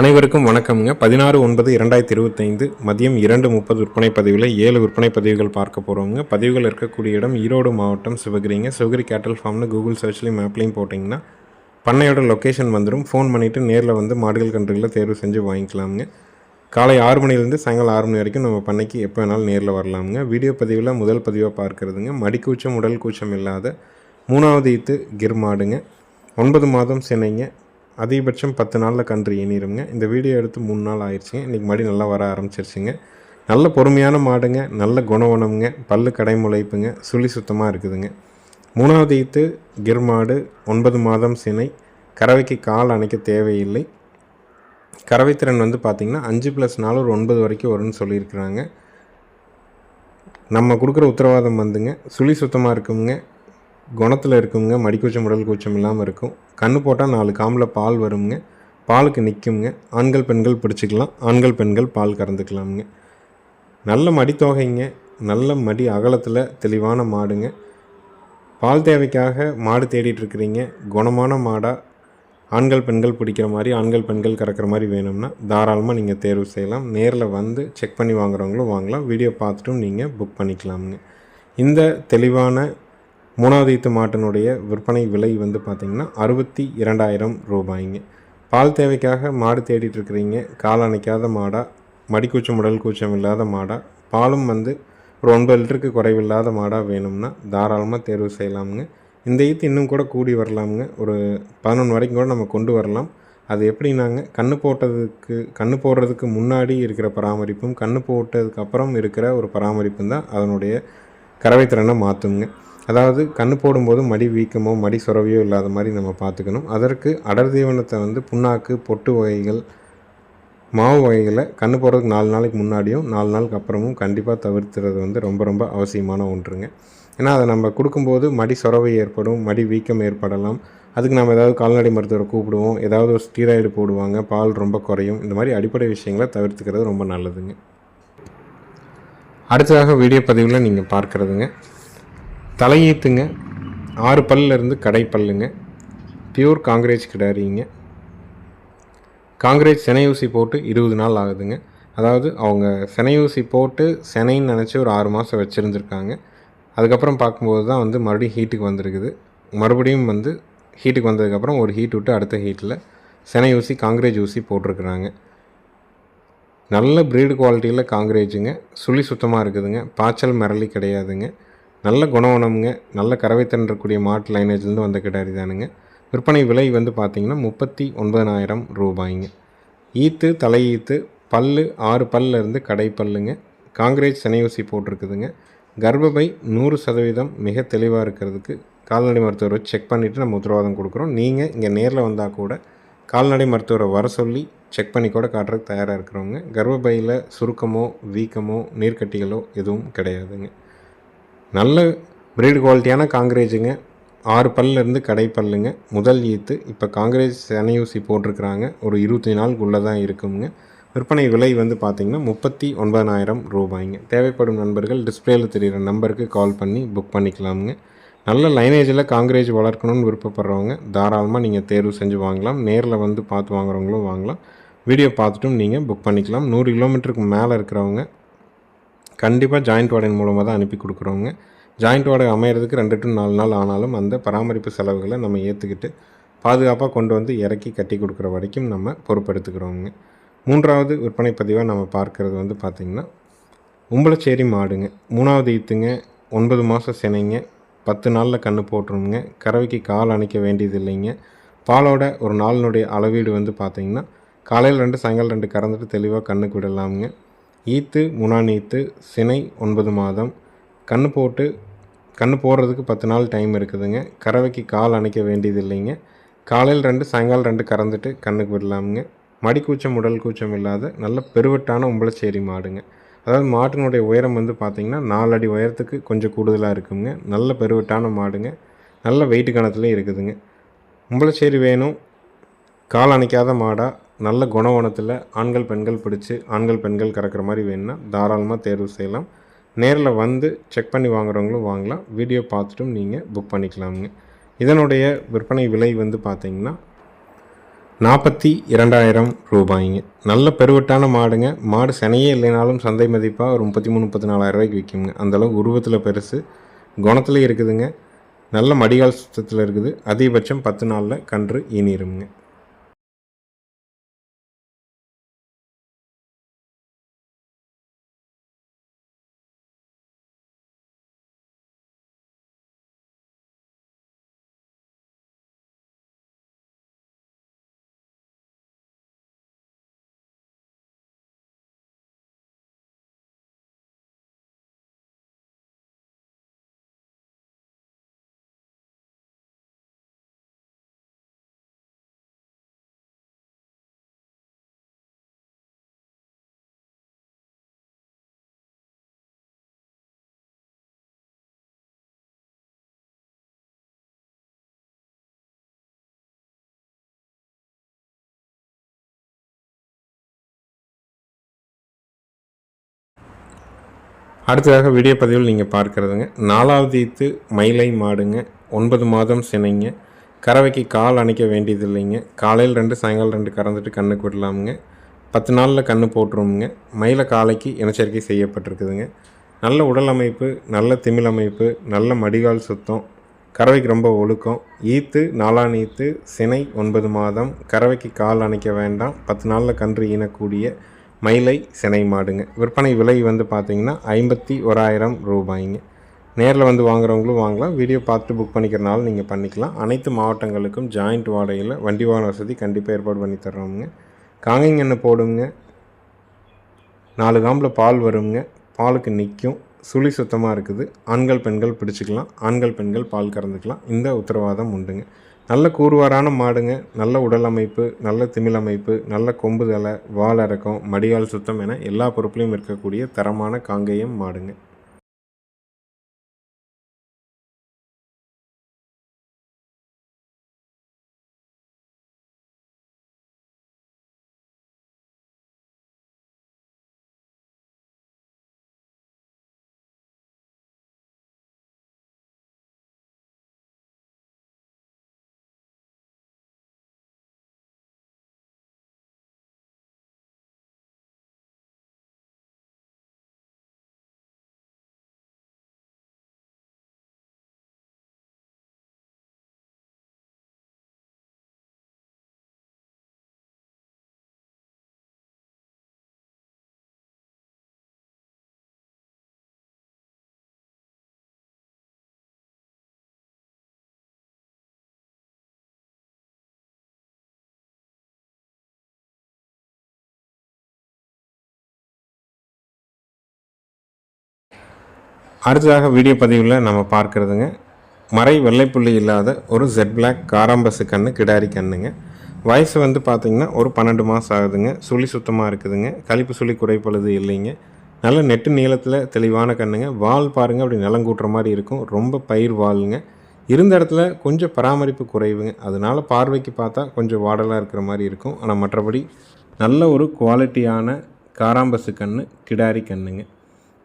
அனைவருக்கும் வணக்கம்ங்க. பதினாறு ஒன்பது இரண்டாயிரத்தி இருபத்தைந்து மதியம் இரண்டு முப்பது விற்பனை பதிவில் ஏழு விற்பனை பதிவுகள் பார்க்க போகிறோங்க பதிவுகள் இருக்கக்கூடிய இடம் ஈரோடு மாவட்டம் சிவகிரிங்க. சிவகிரி கேட்டல் ஃபார்ம்னு கூகுள் சர்ச்லேயும் மேப்லேயும் போட்டிங்கன்னா பண்ணையோட லொக்கேஷன் வந்துடும் ஃபோன் பண்ணிவிட்டு நேரில் வந்து மாடுகள் கன்றுகளை தேர்வு செஞ்சு வாங்கிக்கலாமுங்க. காலை ஆறு மணிலேருந்து சாயங்காலம் ஆறு மணி வரைக்கும் நம்ம பண்ணைக்கு எப்போ வேணாலும் நேரில் வரலாமுங்க. வீடியோ பதிவில் முதல் பதிவாக பார்க்குறதுங்க. மடிக்கூச்சம் உடல் கூச்சம் இல்லாத மூணாவது ஈத்து கிர் மாடுங்க. ஒன்பது மாதம் சினைங்க. அதிகபட்சம் பத்து நாளில் கன்று ஈனிருங்க இந்த வீடியோ எடுத்து மூணு நாள் ஆயிடுச்சுங்க. இன்றைக்கி மடி நல்லா வர ஆரம்பிச்சிருச்சுங்க. நல்ல பொறுமையான மாடுங்க. நல்ல குணவனமுங்க. பல்லு கடை முளைப்புங்க சுழி சுத்தமாக இருக்குதுங்க. மூணாவது ஈத்து கிர் மாடு ஒன்பது மாதம் சினை. கறவைக்கு கால் அணைக்க தேவையில்லை. கறவைத்திறன் வந்து பார்த்திங்கன்னா அஞ்சு ப்ளஸ் நாலு ஒரு ஒன்பது வரைக்கும் வரும்னு சொல்லியிருக்கிறாங்க. நம்ம கொடுக்குற உத்தரவாதம் வந்துங்க. சுழி சுத்தமாக இருக்குங்க. குணத்தில் இருக்குங்க மடிக்கூச்சம் உடல் கூச்சம் இல்லாமல் இருக்கும். கண்ணு போட்டால் நாலு காமில் பால் வருங்க. பாலுக்கு நிற்குங்க ஆண்கள் பெண்கள் பிடிச்சிக்கலாம். ஆண்கள் பெண்கள் பால் கறந்துக்கலாமுங்க. நல்ல மடித்தொகைங்க. நல்ல மடி அகலத்தில் தெளிவான மாடுங்க. பால் தேவைக்காக மாடு தேடிட்டுருக்குறீங்க குணமான மாடாக ஆண்கள் பெண்கள் பிடிக்கிற மாதிரி ஆண்கள் பெண்கள் கறக்கிற மாதிரி வேணும்னா தாராளமாக நீங்கள் தேர்வு செய்யலாம். நேரில் வந்து செக் பண்ணி வாங்குறவங்களும் வாங்கலாம். வீடியோ பார்த்துட்டும் நீங்கள் புக் பண்ணிக்கலாமுங்க. இந்த தெளிவான மூணாவது ஈத்து மாட்டினுடைய விற்பனை விலை வந்து பார்த்திங்கன்னா அறுபத்தி இரண்டாயிரம் ரூபாய்ங்க. பால் தேவைக்காக மாடு தேடிட்டு இருக்கிறீங்க கால் அணைக்காத மாடாக மடிக்கூச்சம் உடல் கூச்சம் இல்லாத மாடாக பாலும் வந்து ஒரு ஒன்பது லிட்டருக்கு குறைவில்லாத மாடாக வேணும்னா தாராளமாக தேர்வு செய்யலாமுங்க. இந்த ஈத்து இன்னும் கூட கூடி வரலாமுங்க. ஒரு பதினொன்று வரைக்கும் கூட நம்ம கொண்டு வரலாம். அது எப்படின்னாங்க கண்ணு போட்டதுக்கு கண்ணு போடுறதுக்கு முன்னாடி இருக்கிற பராமரிப்பும் கண்ணு போட்டதுக்கு அப்புறம் இருக்கிற ஒரு பராமரிப்பும் தான் அதனுடைய கறவை திறனை மாற்றுங்க அதாவது கண்ணு போடும்போது மடி வீக்கமோ மடி சுரவியோ இல்லாத மாதிரி நம்ம பார்த்துக்கணும். அதற்கு அடர் தீவனத்தை வந்து புண்ணாக்கு பொட்டு வகைகள் மாவு வகைகளை கண்ணு போடுறதுக்கு நாலு நாளைக்கு முன்னாடியும் நாலு நாளுக்கு அப்புறமும் கண்டிப்பாக தவிர்த்துறது வந்து ரொம்ப ரொம்ப அவசியமான ஒன்றுங்க. ஏன்னா அதை நம்ம கொடுக்கும்போது மடி சுரவை ஏற்படும் மடி வீக்கம் ஏற்படலாம். அதுக்கு நம்ம ஏதாவது கால்நடை மருத்துவரை கூப்பிடுவோம். ஏதாவது ஒரு ஸ்டீராய்டு போடுவாங்க. பால் ரொம்ப குறையும். இந்த மாதிரி அடிப்படை விஷயங்களை தவிர்த்துக்கிறது ரொம்ப நல்லதுங்க. அடுத்ததாக வீடியோ பதிவில் நீங்கள் பார்க்குறதுங்க. தலையீத்துங்க. ஆறு பல்லுல இருந்து கடை பல்லுங்க. பியூர் காங்கிரேஜ் கிடாரிங்க. காங்கிரேஜ் செனையூசி போட்டு இருபது நாள் ஆகுதுங்க. அதாவது அவங்க செனையூசி போட்டு செனைன்னு நினச்சி ஒரு ஆறு மாதம் வச்சுருந்துருக்காங்க. அதுக்கப்புறம் பார்க்கும்போது தான் வந்து மறுபடியும் ஹீட்டுக்கு வந்திருக்குது. மறுபடியும் வந்து ஹீட்டுக்கு வந்ததுக்கப்புறம் ஒரு ஹீட் விட்டு அடுத்த ஹீட்டில் செனை ஊசி காங்கிரேஜ் ஊசி போட்டிருக்குறாங்க. நல்ல ப்ரீடு குவாலிட்டியில் காங்கிரேஜுங்க சுழி சுத்தமாக இருக்குதுங்க. பாய்ச்சல் மிரளி கிடையாதுங்க. நல்ல குணவனம்ங்க. நல்ல கறவை தன்றக்கூடிய மாட்டு லைனேஜ்லேருந்து வந்த கிடாரி தானுங்க. விற்பனை விலை வந்து பார்த்திங்கன்னா முப்பத்தி ஒன்பதனாயிரம் ரூபாய்ங்க. ஈத்து தலையீத்து பல்லு ஆறு பல்லிருந்து கடைப்பல்லுங்க கடை பல்லுங்க. காங்கிரேஜ் சனையூசி போட்டிருக்குதுங்க. கர்ப்பப்பை நூறு சதவீதம் மிக தெளிவாக இருக்கிறதுக்கு கால்நடை மருத்துவரை செக் பண்ணிவிட்டு நம்ம உத்தரவாதம் கொடுக்குறோம். நீங்கள் இங்கே நேரில் வந்தால் கூட கால்நடை மருத்துவரை வர சொல்லி செக் பண்ணி கூட காட்டுறதுக்கு தயாராக இருக்கிறவங்க. கர்ப்பப்பையில் சுருக்கமோ வீக்கமோ நீர்க்கட்டிகளோ எதுவும் கிடையாதுங்க. நல்ல பிரீடு குவாலிட்டியான காங்கிரேஜுங்க. ஆறு பல்லேருந்து கடை பல்லுங்க. முதல் ஈத்து. இப்போ காங்கிரேஜ் செனையூசி போட்டிருக்கிறாங்க. ஒரு இருபத்தி நாளுக்குள்ளே தான் இருக்குங்க. விற்பனை விலை வந்து பார்த்திங்கன்னா முப்பத்தி ஒன்பதாயிரம் ரூபாய்ங்க. தேவைப்படும் நண்பர்கள் டிஸ்பிளேயில் தெரிகிற நம்பருக்கு கால் பண்ணி புக் பண்ணிக்கலாமுங்க. நல்ல லைனேஜில் காங்கிரேஜ் வளர்க்கணும்னு விருப்பப்படுறவங்க தாராளமாக நீங்கள் தேர்வு செஞ்சு வாங்கலாம். நேரில் வந்து பார்த்து வாங்குறவங்களும் வாங்கலாம். வீடியோ பார்த்துட்டும் நீங்கள் புக் பண்ணிக்கலாம். நூறு கிலோமீட்டருக்கு மேலே இருக்கிறவங்க கண்டிப்பாக ஜாயிண்ட் வார்டன் மூலமாக தான் அனுப்பி கொடுக்குறோங்க. ஜாயிண்ட் வாடகை அமையிறதுக்கு ரெண்டு டு நாலு நாள் ஆனாலும் அந்த பராமரிப்பு செலவுகளை நம்ம ஏற்றுக்கிட்டு பாதுகாப்பாக கொண்டு வந்து இறக்கி கட்டி கொடுக்குற வரைக்கும் நம்ம பொறுப்பெடுத்துக்கிறோங்க. மூன்றாவது விற்பனை பதிவாக நம்ம பார்க்குறது வந்து பார்த்திங்கன்னா உம்பளச்சேரி மாடுங்க. மூணாவது ஈத்துங்க ஒன்பது மாதம் சினைங்க. பத்து நாளில் கன்று போட்டுருங்க. கறவைக்கு கால் அணைக்க வேண்டியது இல்லைங்க. பாலோட ஒரு நாளினுடைய அளவீடு வந்து பார்த்திங்கன்னா காலையில் ரெண்டு சாயங்காலம் ரெண்டு கறந்துட்டு தெளிவாக கண்ணுக்கு விடலாமுங்க. ஈத்து முனானீத்து சினை ஒன்பது மாதம். கன்று போட்டு கன்று போடுறதுக்கு பத்து நாள் டைம் இருக்குதுங்க. கறவைக்கு கால் அணைக்க வேண்டியது இல்லைங்க காலையில் ரெண்டு சாயங்காலம் ரெண்டு கறந்துட்டு கண்ணுக்கு விடலாமுங்க. மடிக்கூச்சம் உடல் கூச்சம் இல்லாத நல்ல பெருவட்டான உம்பளச்சேரி மாடுங்க. அதாவது மாட்டினுடைய உயரம் வந்து பார்த்திங்கன்னா நாலு அடி உயரத்துக்கு கொஞ்சம் கூடுதலாக இருக்குங்க. நல்ல பெருவட்டான மாடுங்க. நல்ல வெயிட்டு கணத்துலேயும் இருக்குதுங்க. உம்பளச்சேரி வேணும். கால் அணைக்காத மாடாக நல்ல குணவனத்தில் ஆண்கள் பெண்கள் பிடிச்சி ஆண்கள் பெண்கள் கறக்கிற மாதிரி வேணும்னா தாராளமாக தேர்வு செய்யலாம். நேரில் வந்து செக் பண்ணி வாங்குறவங்களும் வாங்கலாம். வீடியோ பார்த்துட்டும் நீங்கள் புக் பண்ணிக்கலாமுங்க. இதனுடைய விற்பனை விலை வந்து பார்த்திங்கன்னா நாற்பத்தி இரண்டாயிரம் ரூபாய்ங்க. நல்ல பெருவட்டான மாடுங்க. மாடு சினையே இல்லைனாலும் சந்தை மதிப்பாக ஒரு முப்பத்தி மூணு முப்பத்தி நாலாயிரம் ரூபாய்க்கு விற்குங்க அந்தளவுக்கு உருவத்தில் பெருசு குணத்துலேயும் இருக்குதுங்க. நல்ல மடிகால் சுத்தத்தில் இருக்குது. அதிகபட்சம் பத்து நாளில் கன்று ஈனிருங்க அடுத்ததாக வீடியோ பதிவில் நீங்கள் பார்க்குறதுங்க. நாலாவது ஈத்து மயிலை மாடுங்க. ஒன்பது மாதம் சினைங்க. கறவைக்கு கால் அணைக்க வேண்டியது இல்லைங்க காலையில் ரெண்டு சாயங்காலம் ரெண்டு கறந்துட்டு கண்ணுக்கு விடலாமுங்க. பத்து நாளில் கன்று போட்டுருவோமுங்க. மயிலை காலைக்கு இனச்சரிக்கை செய்யப்பட்டிருக்குதுங்க. நல்ல உடல் அமைப்பு நல்ல திமிழ் அமைப்பு நல்ல மடிகால் சுத்தம். கறவைக்கு ரொம்ப ஒழுக்கம். ஈத்து நாலான் ஈத்து சினை ஒன்பது மாதம். கறவைக்கு கால் அணைக்க வேண்டாம். பத்து நாளில் கன்று ஈனக்கூடிய மயிலை சினை மாடுங்க. விற்பனை விலை வந்து பார்த்திங்கன்னா ஐம்பத்தி ஓராயிரம் ரூபாய்ங்க. நேரில் வந்து வாங்குறவங்களும் வாங்கலாம். வீடியோ பார்த்துட்டு புக் பண்ணிக்கிறனால நீங்கள் பண்ணிக்கலாம். அனைத்து மாவட்டங்களுக்கும் ஜாயிண்ட் வாடகையில் வண்டி வாகன வசதி கண்டிப்பாக ஏற்பாடு பண்ணி தர்றோமுங்க. காங்கிங்கன்னு போடுங்க. நாலு காம்பில் பால் வருங்க. பாலுக்கு நிற்கும் சுழி சுத்தமாக இருக்குது. ஆண்கள் பெண்கள் பிடிச்சிக்கலாம். ஆண்கள் பெண்கள் பால் கறந்துக்கலாம். இந்த உத்தரவாதம் உண்டுங்க. நல்ல கூறுவாரான மாடுங்க நல்ல உடல் அமைப்பு நல்ல திமிழ் அமைப்பு நல்ல கொம்பு தலை வால் இறக்கம் மடியால் சுத்தம் என எல்லா பொறுப்புலையும் இருக்கக்கூடிய தரமான காங்கேயம் மாடுங்க. அடுத்ததாக வீடியோ பதிவில் நம்ம பார்க்குறதுங்க. மறை வெள்ளைப்புள்ளி இல்லாத ஒரு ஜெட் பிளாக் காராம்பசு கன்று கிடாரி கண்ணுங்க. வயசு வந்து பார்த்திங்கன்னா ஒரு பன்னெண்டு மாதம் ஆகுதுங்க. சுழி சுத்தமாக இருக்குதுங்க. கழிப்பு சுழி குறைப்பொழுது இல்லைங்க. நல்ல நெட்டு நீளத்தில் தெளிவான கண்ணுங்க. வால் பாருங்கள் அப்படி நிலங்கூட்டுற மாதிரி இருக்கும். ரொம்ப பயிர் வாளுங்க இருந்த இடத்துல கொஞ்சம் பராமரிப்பு குறைவுங்க. அதனால் பார்வைக்கு பார்த்தா கொஞ்சம் வாடலாக இருக்கிற மாதிரி இருக்கும். ஆனால் மற்றபடி நல்ல ஒரு குவாலிட்டியான காராம்பசு கன்று கிடாரி கண்ணுங்க.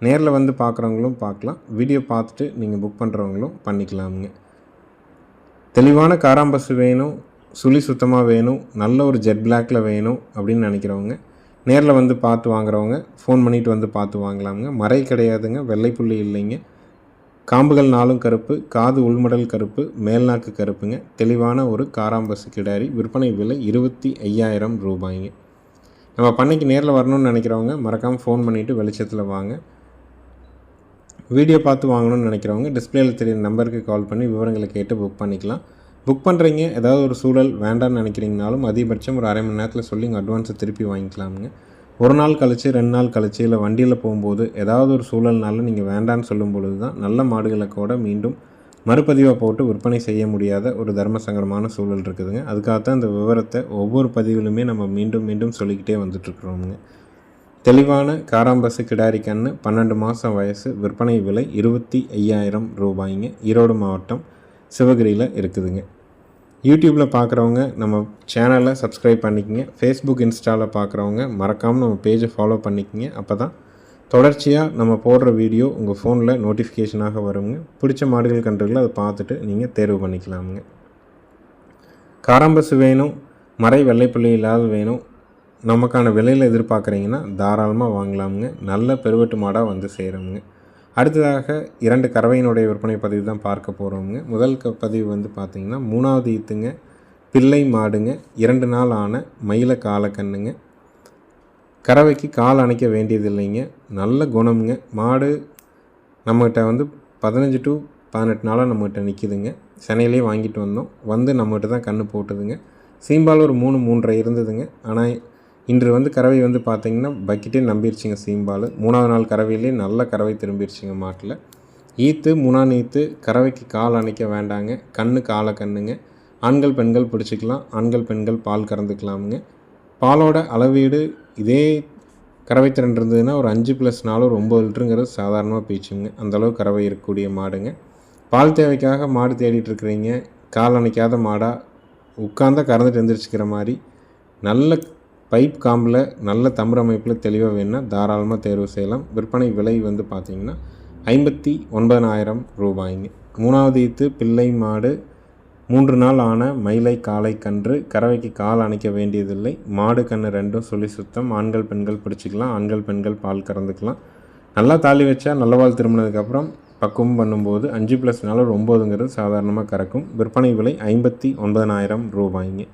நேரில் வந்து பார்க்குறவங்களும் பார்க்கலாம் வீடியோ பார்த்துட்டு நீங்கள் புக் பண்ணுறவங்களும் பண்ணிக்கலாமுங்க. தெளிவான காராம்பஸ் வேணும் சுழி சுத்தமாக வேணும் நல்ல ஒரு ஜெட் பிளாக்கில் வேணும் அப்படின்னு நினைக்கிறவங்க நேரில் வந்து பார்த்து வாங்குறவங்க ஃபோன் பண்ணிவிட்டு வந்து பார்த்து வாங்கலாமுங்க. மறை கிடையாதுங்க வெள்ளை புள்ளி இல்லைங்க. காம்புகள் நாளும் கருப்பு காது உள்மடல் கருப்பு மேல்நாக்கு கருப்புங்க. தெளிவான ஒரு காராம்பசு கிடாரி விற்பனை விலை இருபத்தி ஐயாயிரம் ரூபாய்ங்க. நம்ம பண்ணைக்கு நேரில் வரணும்னு நினைக்கிறவங்க மறக்காமல் ஃபோன் பண்ணிவிட்டு வெளிச்சத்தில் வாங்க. வீடியோ பார்த்து வாங்கணும்னு நினைக்கிறவங்க டிஸ்பிளேயில் தெரியும் நம்பருக்கு கால் பண்ணி விவரங்களை கேட்டு புக் பண்ணிக்கலாம். புக் பண்ணுறீங்க ஏதாவது ஒரு சூழல் வேண்டாம்னு நினைக்கிறீங்கனாலும் அதிகபட்சம் ஒரு அரை மணி நேரத்தில் சொல்லி உங்கள் அட்வான்ஸை திருப்பி வாங்கிக்கலாமுங்க. ஒரு நாள் கழித்து ரெண்டு நாள் கழிச்சு இல்லை வண்டியில் போகும்போது ஏதாவது ஒரு சூழல்னால நீங்கள் வேண்டான்னு சொல்லும் பொழுது தான் நல்ல மாடுகளை கூட மீண்டும் மறுபதிவாக போட்டு விற்பனை செய்ய முடியாத ஒரு தர்ம சங்கடமான சூழல் இருக்குதுங்க. அதுக்காகத்தான் இந்த விவரத்தை ஒவ்வொரு பதிவிலுமே நம்ம மீண்டும் மீண்டும் சொல்லிக்கிட்டே வந்துட்டுருக்குறோமுங்க தெளிவான காராம்பசு கிடாரி கன்று பன்னெண்டு மாதம் வயசு விற்பனை விலை இருபத்தி ஐயாயிரம் ரூபாய்ங்க. ஈரோடு மாவட்டம் சிவகிரியில் இருக்குதுங்க. யூடியூப்பில் பார்க்குறவங்க நம்ம சேனலை சப்ஸ்கிரைப் பண்ணிக்கங்க. ஃபேஸ்புக் இன்ஸ்டாவில் பார்க்குறவங்க மறக்காமல் நம்ம பேஜை ஃபாலோ பண்ணிக்கோங்க. அப்போ தான் தொடர்ச்சியாக நம்ம போடுற வீடியோ உங்கள் ஃபோனில் நோட்டிஃபிகேஷனாக வருங்க. பிடிச்ச மாடுகள் கன்றுகளை அதை பார்த்துட்டு நீங்கள் தேர்வு பண்ணிக்கலாமுங்க. காராம்பசு வேணும் மறை வெள்ளைப்புள்ளி இல்லாத வேணும் நமக்கான விலையில் எதிர்பார்க்குறீங்கன்னா தாராளமாக வாங்கலாமுங்க. நல்ல பெருவெட்டு மாடாக வந்து சேருங்க அடுத்ததாக இரண்டு கறவையினுடைய விற்பனை பதிவு தான் பார்க்க போகிறோமுங்க முதல் க பதிவு வந்து பார்த்திங்கன்னா மூணாவது ஈத்துங்க பிள்ளை மாடுங்க இரண்டு நாள் ஆன மயில காலக்கண்ணுங்க. கறவைக்கு கால் அணைக்க வேண்டியதில்லைங்க. நல்ல குணமுங்க. மாடு நம்மகிட்ட வந்து பதினஞ்சு டு பதினெட்டு நாளாக நம்மகிட்ட நிற்கிதுங்க சென்னையிலே வாங்கிட்டு வந்தோம். வந்து நம்மகிட்ட தான் கன்று போட்டுதுங்க. சீம்பால் ஒரு மூணு மூன்றரை இருந்ததுங்க. ஆனால் இன்று வந்து கறவை வந்து பார்த்திங்கன்னா பக்கெட்டே நம்பிடுச்சிங்க சீம்பால். மூணாவது நாள் கறவையிலே நல்ல கறவை திரும்பிடுச்சிங்க மாட்டில். ஈத்து மூணாம் ஈத்து கறவைக்கு கால் அணைக்க வேண்டாங்க. கண்ணு காலை கண்ணுங்க. ஆண்கள் பெண்கள் பிடிச்சிக்கலாம். ஆண்கள் பெண்கள் பால் கறந்துக்கலாமுங்க. பாலோட அளவீடு இதே கறவை திறன் இருந்ததுன்னா ஒரு அஞ்சு ப்ளஸ் நாலு ஒரு ஒம்பது லிட்டருங்கிறது சாதாரணமாக பீச்சுங்க அந்தளவு கறவை இருக்கக்கூடிய மாடுங்க. பால் தேவைக்காக மாடு தேடிட்டு இருக்கிறீங்க. கால் அணைக்காத மாடாக உட்காந்தா கறந்துட்டு எந்திரிச்சிக்கிற மாதிரி நல்ல பைப் காம்பில் நல்ல தம்பர் அமைப்பில் தெளிவாக வேணுன்னா தாராளமாக தேர்வு செய்யலாம். விற்பனை விலை வந்து பார்த்திங்கன்னா ஐம்பத்தி ஒன்பதனாயிரம் ரூபாய்ங்க. மூணாவது ஈத்து பிள்ளை மாடு மூன்று நாள் ஆன மயிலை காலை கன்று கறவைக்கு கால் அணைக்க வேண்டியதில்லை. மாடு கன்று ரெண்டும் சொல்லி சுத்தம். ஆண்கள் பெண்கள் பிடிச்சிக்கலாம். ஆண்கள் பெண்கள் பால் கறந்துக்கலாம். நல்லா தாலி வச்சா நல்லவாள் திரும்பினதுக்கப்புறம் பக்குவம் பண்ணும்போது அஞ்சு ப்ளஸ் நாலு ஒம்போதுங்கிறது சாதாரணமாக கறக்கும். விற்பனை விலை ஐம்பத்தி ஒன்பதனாயிரம் ரூபாய்ங்க.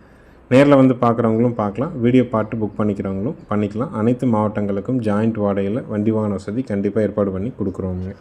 நேரில் வந்து பார்க்குறவங்களும் பார்க்கலாம் வீடியோ பார்த்து புக் பண்ணிக்கிறவங்களும் பண்ணிக்கலாம். அனைத்து மாவட்டங்களுக்கும் ஜாயிண்ட் வாடகையில் வண்டி வாகன வசதி கண்டிப்பாக ஏற்பாடு பண்ணி கொடுக்குறோங்க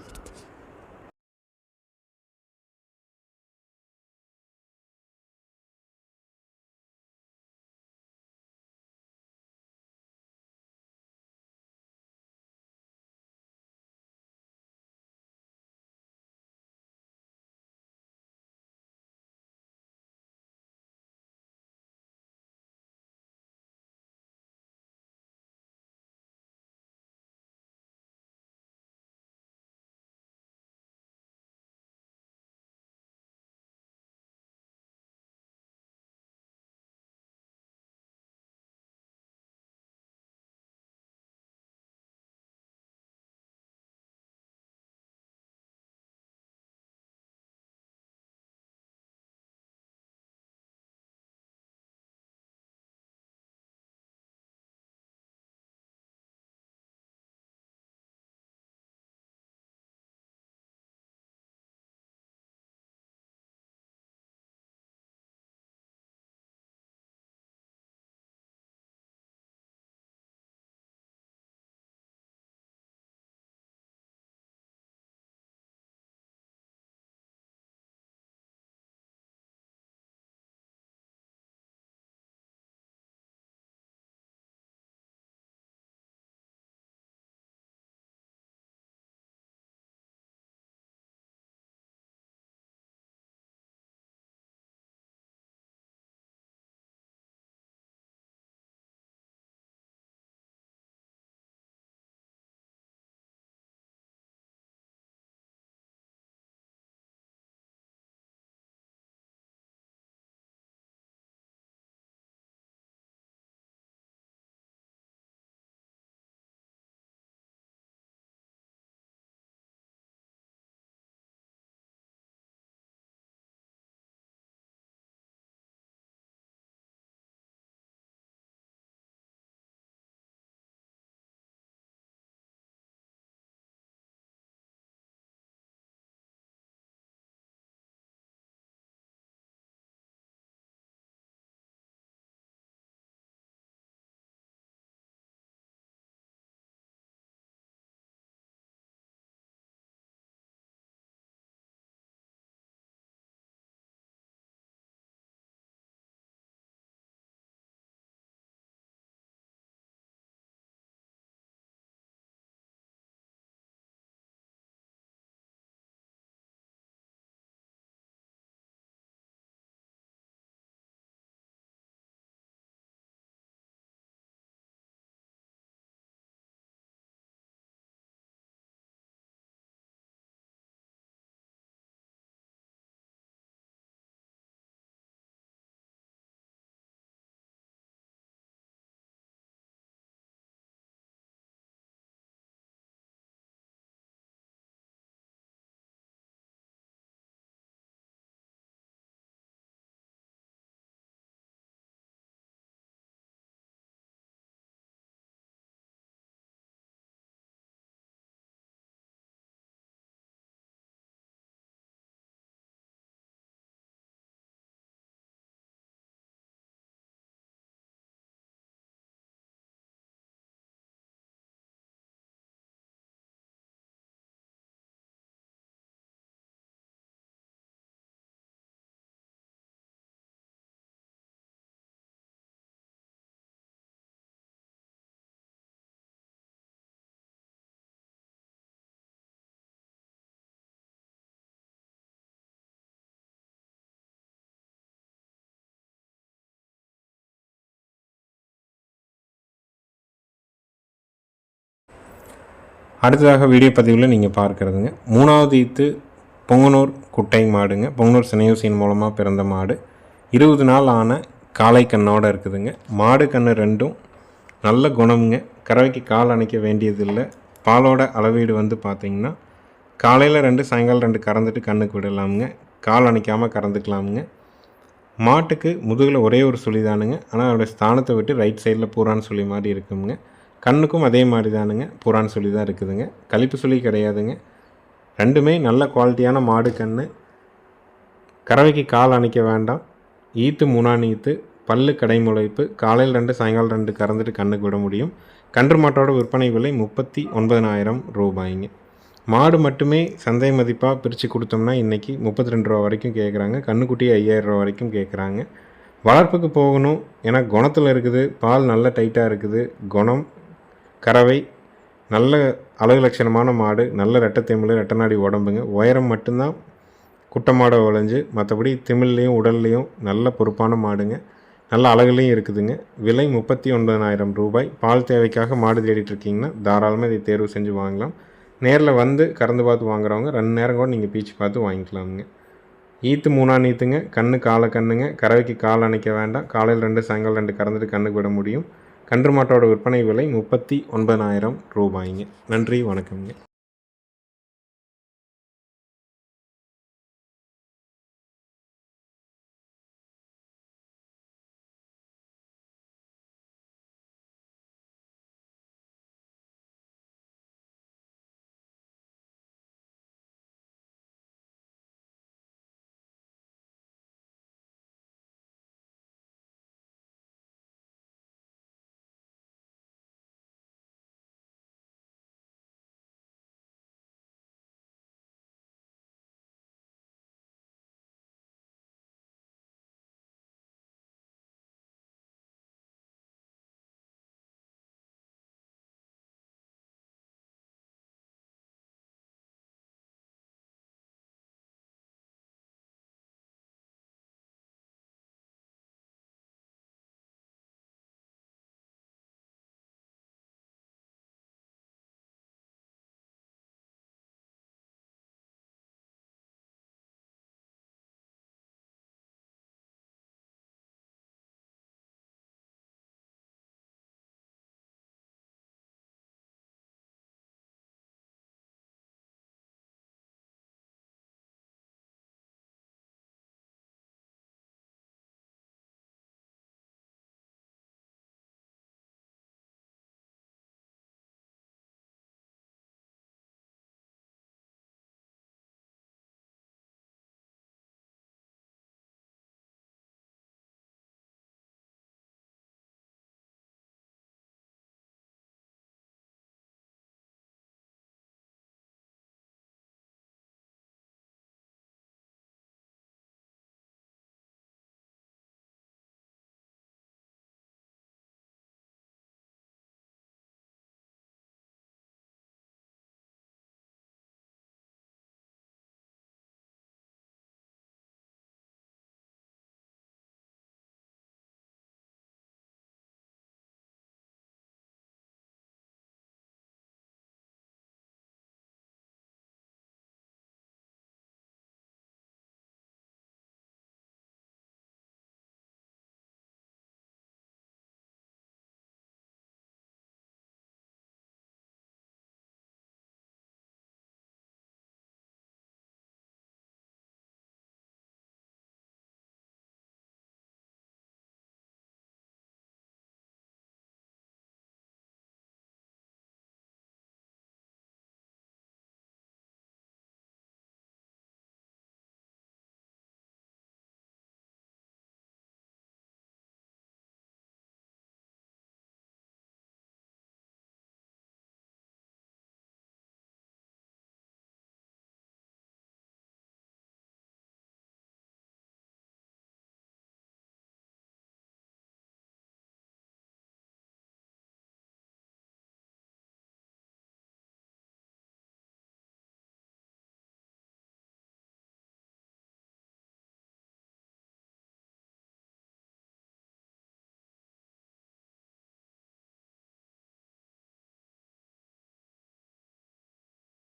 அடுத்ததாக வீடியோ பதிவில் நீங்கள் பார்க்குறதுங்க. மூணாவது ஈத்து பொங்கனூர் குட்டை மாடுங்க. பொங்கனூர் சினையூசியின் மூலமாக பிறந்த மாடு. இருபது நாள் ஆன காளை கண்ணோடு இருக்குதுங்க. மாடு கன்று ரெண்டும் நல்ல குணம்ங்க. கறவைக்கு கால் அணைக்க வேண்டியதில்லை. பாலோட அளவீடு வந்து பார்த்திங்கன்னா காலையில் ரெண்டு சாயங்காலம் ரெண்டு கறந்துட்டு கண்ணுக்கு விடலாமுங்க. கால் அணைக்காமல் கறந்துக்கலாமுங்க. மாட்டுக்கு முதுகில் ஒரே ஒரு சுழி தானுங்க ஆனால் அதோடய ஸ்தானத்தை விட்டு ரைட் சைடில் பூரான்னு சொல்லி மாதிரி இருக்குங்க. கண்ணுக்கும் அதே மாதிரி தானுங்க பூரான் சொல்லி தான் இருக்குதுங்க. கழிப்பு சொல்லி கிடையாதுங்க. ரெண்டுமே நல்ல குவாலிட்டியான மாடு கன்று கறவைக்கு கால் அணைக்க வேண்டாம். ஈத்து மூணான் ஈத்து பல்லு கடைமுளைப்பு காலையில் ரெண்டு சாயங்காலம் ரெண்டு கறந்துட்டு கண்ணுக்கு விட முடியும். கன்று மாட்டோட விற்பனை விலை முப்பத்தி ஒன்பதனாயிரம் ரூபாய்ங்க. மாடு மட்டுமே சந்தை மதிப்பாக பிரித்து கொடுத்தோம்னா இன்றைக்கி முப்பத்தி ரெண்டு ரூபா வரைக்கும் கேட்குறாங்க கண்ணுக்குட்டி ஐயாயிரம் ரூபா வரைக்கும் கேட்குறாங்க வளர்ப்புக்கு போகணும். ஏன்னா குணத்தில் இருக்குது. பால் நல்ல டைட்டாக இருக்குது. குணம் கறவை நல்ல அழகு லட்சணமான மாடு நல்ல ரெட்டை திமிழ் ரெட்டை நாடி உடம்புங்க. உயரம் மட்டும்தான் குட்டமாடை விளைஞ்சு மற்றபடி திமிழ்லேயும் உடல்லையும் நல்ல பொறுப்பான மாடுங்க. நல்ல அழகுலையும் இருக்குதுங்க. விலை முப்பத்தி ஒன்பதாயிரம் ரூபாய். பால் தேவைக்காக மாடு தேடிட்டு இருக்கீங்கன்னா தாராளமாக இதை தேர்வு செஞ்சு வாங்கலாம். நேரில் வந்து கறந்து பார்த்து வாங்குறவங்க ரெண்டு நேரம் கூட நீங்கள் பீச்சு பார்த்து வாங்கிக்கலாமுங்க. ஈத்து மூணா நீத்துங்க. கண்ணு காலை கண்ணுங்க. கறவைக்கு கால் அணைக்க வேண்டாம். காலையில் ரெண்டு சாயங்காலம் ரெண்டு கறந்துட்டு கண்ணுக்கு விட முடியும். கன்று மாட்டோட விற்பனை விலை முப்பத்தி ஒன்பதாயிரம் ரூபாய்ங்க. நன்றி வணக்கம்ங்க.